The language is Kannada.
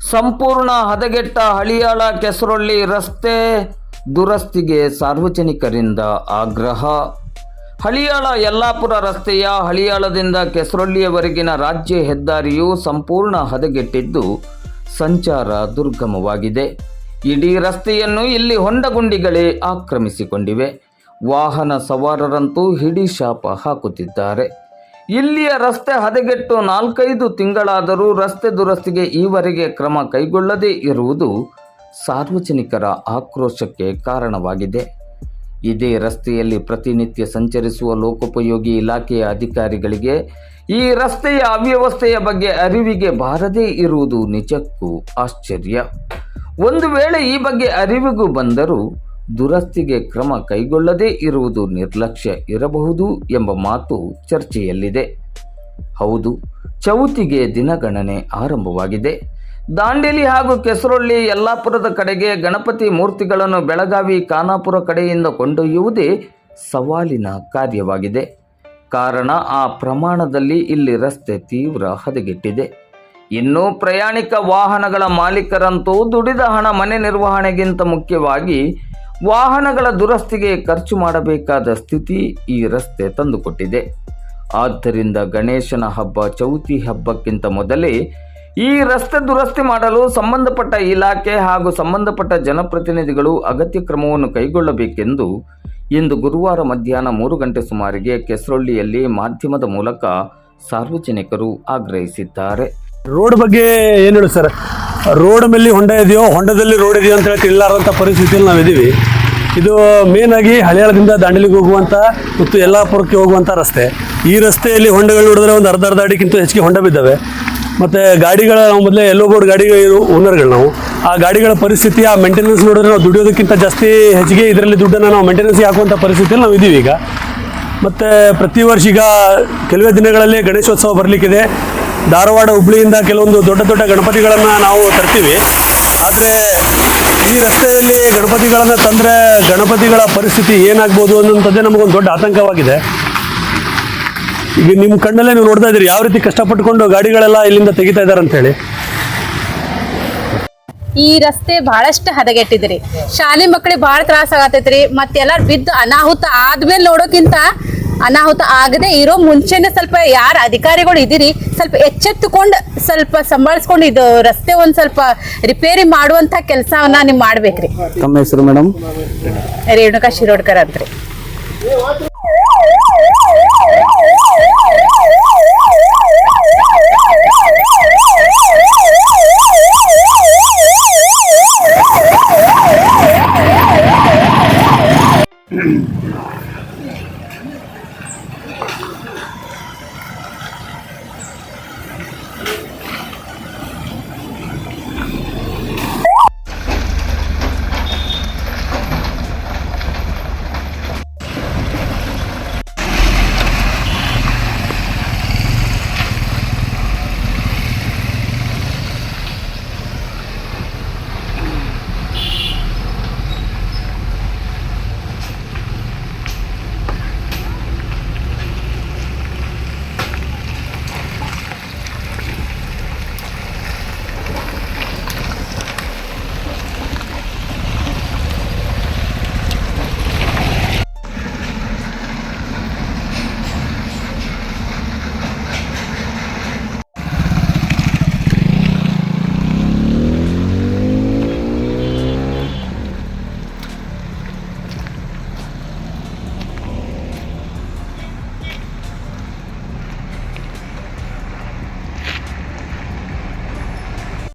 ಸಂಪೂರ್ಣ ಹದಗೆಟ್ಟ ಹಳಿಯಾಳ ಕೆಸರೊಳ್ಳಿ ರಸ್ತೆ ದುರಸ್ತಿಗೆ ಸಾರ್ವಜನಿಕರಿಂದ ಆಗ್ರಹ. ಹಳಿಯಾಳ ಯಲ್ಲಾಪುರ ರಸ್ತೆಯ ಹಳಿಯಾಳದಿಂದ ಕೆಸರೊಳ್ಳಿಯವರೆಗಿನ ರಾಜ್ಯ ಹೆದ್ದಾರಿಯು ಸಂಪೂರ್ಣ ಹದಗೆಟ್ಟಿದ್ದು ಸಂಚಾರ ದುರ್ಗಮವಾಗಿದೆ. ಇಡೀ ರಸ್ತೆಯನ್ನು ಇಲ್ಲಿ ಹೊಂಡಗುಂಡಿಗಳೇ ಆಕ್ರಮಿಸಿಕೊಂಡಿವೆ. ವಾಹನ ಸವಾರರಂತೂ ಹಿಡಿ ಶಾಪ ಹಾಕುತ್ತಿದ್ದಾರೆ. ಇಲ್ಲಿಯ ರಸ್ತೆ ಹದಗೆಟ್ಟು ನಾಲ್ಕೈದು ತಿಂಗಳಾದರೂ ರಸ್ತೆ ದುರಸ್ತಿಗೆ ಈವರೆಗೆ ಕ್ರಮ ಕೈಗೊಳ್ಳದೇ ಇರುವುದು ಸಾರ್ವಜನಿಕರ ಆಕ್ರೋಶಕ್ಕೆ ಕಾರಣವಾಗಿದೆ. ಇದೇ ರಸ್ತೆಯಲ್ಲಿ ಪ್ರತಿನಿತ್ಯ ಸಂಚರಿಸುವ ಲೋಕೋಪಯೋಗಿ ಇಲಾಖೆಯ ಅಧಿಕಾರಿಗಳಿಗೆ ಈ ರಸ್ತೆಯ ಅವ್ಯವಸ್ಥೆಯ ಬಗ್ಗೆ ಅರಿವಿಗೆ ಬಾರದೇ ಇರುವುದು ನಿಜಕ್ಕೂ ಆಶ್ಚರ್ಯ. ಒಂದು ವೇಳೆ ಈ ಬಗ್ಗೆ ಅರಿವಿಗೂ ಬಂದರೂ ದುರಸ್ತಿಗೆ ಕ್ರಮ ಕೈಗೊಳ್ಳದೇ ಇರುವುದು ನಿರ್ಲಕ್ಷ್ಯ ಇರಬಹುದು ಎಂಬ ಮಾತು ಚರ್ಚೆಯಲ್ಲಿದೆ. ಹೌದು, ಚೌತಿಗೆ ದಿನಗಣನೆ ಆರಂಭವಾಗಿದೆ. ದಾಂಡೇಲಿ ಹಾಗೂ ಕೆಸರೊಳ್ಳಿ ಯಲ್ಲಾಪುರದ ಕಡೆಗೆ ಗಣಪತಿ ಮೂರ್ತಿಗಳನ್ನು ಬೆಳಗಾವಿ ಖಾನಾಪುರ ಕಡೆಯಿಂದ ಕೊಂಡೊಯ್ಯುವುದೇ ಸವಾಲಿನ ಕಾರ್ಯವಾಗಿದೆ. ಕಾರಣ ಆ ಪ್ರಮಾಣದಲ್ಲಿ ಇಲ್ಲಿ ರಸ್ತೆ ತೀವ್ರ ಹದಗೆಟ್ಟಿದೆ. ಇನ್ನು ಪ್ರಯಾಣಿಕ ವಾಹನಗಳ ಮಾಲೀಕರಂತೂ ದುಡಿದ ಹಣ ಮನೆ ನಿರ್ವಹಣೆಗಿಂತ ಮುಖ್ಯವಾಗಿ ವಾಹನಗಳ ದುರಸ್ತಿಗೆ ಖರ್ಚು ಮಾಡಬೇಕಾದ ಸ್ಥಿತಿ ಈ ರಸ್ತೆ ತಂದುಕೊಟ್ಟಿದೆ. ಆದ್ದರಿಂದ ಗಣೇಶನ ಹಬ್ಬ ಚೌತಿ ಹಬ್ಬಕ್ಕಿಂತ ಮೊದಲೇ ಈ ರಸ್ತೆ ದುರಸ್ತಿ ಮಾಡಲು ಸಂಬಂಧಪಟ್ಟ ಇಲಾಖೆ ಹಾಗೂ ಸಂಬಂಧಪಟ್ಟ ಜನಪ್ರತಿನಿಧಿಗಳು ಅಗತ್ಯ ಕ್ರಮವನ್ನು ಕೈಗೊಳ್ಳಬೇಕೆಂದು ಇಂದು ಗುರುವಾರ ಮಧ್ಯಾಹ್ನ ಮೂರು ಗಂಟೆ ಸುಮಾರಿಗೆ ಕೆಸರೊಳ್ಳಿಯಲ್ಲಿ ಮಾಧ್ಯಮದ ಮೂಲಕ ಸಾರ್ವಜನಿಕರು ಆಗ್ರಹಿಸಿದ್ದಾರೆ. ರೋಡ್ ಬಗ್ಗೆ ಏನು ಹೇಳಿ ಸರ್? ರೋಡ್ ಮೇಲೆ ಹೊಂಡ ಇದೆಯೋ, ಹೊಂಡದಲ್ಲಿ ರೋಡ್ ಇದೆಯೋ ಅಂತ ಹೇಳಿ ತಿಳಿಲಾರಂಥ ಪರಿಸ್ಥಿತಿಯಲ್ಲಿ ನಾವು ಇದ್ದೀವಿ ಇದು ಮೇನ್ ಆಗಿ ಹಳಿಯಾಳದಿಂದ ದಾಂಡೇಲಿಗೆ ಹೋಗುವಂಥ ಮತ್ತು ಯಲ್ಲಾಪುರಕ್ಕೆ ಹೋಗುವಂಥ ರಸ್ತೆ. ಈ ರಸ್ತೆಯಲ್ಲಿ ಹೊಂಡಗಳು ನೋಡಿದ್ರೆ ಒಂದು ಅರ್ಧ ಅರ್ಧ ಅಡಿಗಿಂತ ಹೆಚ್ಚಿಗೆ ಹೊಂಡ ಬಿದ್ದಾವೆ. ಮತ್ತು ಗಾಡಿಗಳ ನಾವು ಮೊದಲೇ ಎಲ್ಲೋ ಬೋರ್ಡ್ ಗಾಡಿ ಓನರ್ಗಳು ನಾವು. ಆ ಗಾಡಿಗಳ ಪರಿಸ್ಥಿತಿ, ಆ ಮೇಂಟೆನೆನ್ಸ್ ನೋಡಿದ್ರೆ ನಾವು ದುಡಿಯೋದಕ್ಕಿಂತ ಜಾಸ್ತಿ ಹೆಚ್ಚಿಗೆ ಇದರಲ್ಲಿ ದುಡ್ಡನ್ನು ನಾವು ಮೇಂಟೆನೆನ್ಸ್ಗೆ ಹಾಕುವಂಥ ಪರಿಸ್ಥಿತಿಯಲ್ಲಿ ನಾವು ಇದ್ದೀವಿ ಈಗ. ಮತ್ತು ಪ್ರತಿ ವರ್ಷ ಈಗ ಕೆಲವೇ ದಿನಗಳಲ್ಲಿ ಗಣೇಶೋತ್ಸವ ಬರಲಿಕ್ಕಿದೆ. ಧಾರವಾಡ ಹುಬ್ಳಿಯಿಂದ ಕೆಲವೊಂದು ದೊಡ್ಡ ದೊಡ್ಡ ಗಣಪತಿಗಳನ್ನು ನಾವು ತರ್ತೀವಿ. ಆದರೆ ಈ ರಸ್ತೆಯಲ್ಲಿ ಗಣಪತಿಗಳನ್ನು ತಂದರೆ ಗಣಪತಿಗಳ ಪರಿಸ್ಥಿತಿ ಏನಾಗ್ಬೋದು ಅನ್ನೋಂಥದ್ದೇ ನಮಗೊಂದು ದೊಡ್ಡ ಆತಂಕವಾಗಿದೆ. ಈಗ ನಿಮ್ಮ ಕಣ್ಣಲ್ಲೇ ನೀವು ನೋಡ್ತಾ ಇದ್ದೀರಿ, ಯಾವ ರೀತಿ ಕಷ್ಟಪಟ್ಟುಕೊಂಡು ಗಾಡಿಗಳೆಲ್ಲ ಇಲ್ಲಿಂದ ತೆಗಿತಾ ಇದ್ದಾರೆ ಅಂತೇಳಿ. ಈ ರಸ್ತೆ ಬಹಳಷ್ಟು ಹದಗೆಟ್ಟಿದ್ರಿ. ಶಾಲೆ ಮಕ್ಕಳಿಗೆ ಬಹಳ ತ್ರಾಸ ಆಗತೈತ್ರಿ ಮತ್ತೆ ಎಲ್ಲಾರು ಬಿದ್ದು ಅನಾಹುತ ಆದ್ಮೇಲೆ ನೋಡೋಕ್ಕಿಂತ ಅನಾಹುತ ಆಗದೆ ಇರೋ ಮುಂಚೆನೆ ಸ್ವಲ್ಪ ಯಾರ ಅಧಿಕಾರಿಗಳು ಇದ್ದೀರಿ ಸ್ವಲ್ಪ ಎಚ್ಚೆತ್ತುಕೊಂಡು ಸ್ವಲ್ಪ ಸಂಭಾಳಿಸ್ಕೊಂಡು ಇದು ರಸ್ತೆ ಒಂದ್ ಸ್ವಲ್ಪ ರಿಪೇರಿ ಮಾಡುವಂತ ಕೆಲಸವನ್ನ ನೀವು ಮಾಡ್ಬೇಕ್ರಿ. ತಮ್ಮ ಹೆಸರು ಮೇಡಮ್ ರೇಣುಕಾ ಶಿರೋಡ್ಕರ್ ಅಂತ್ರಿ.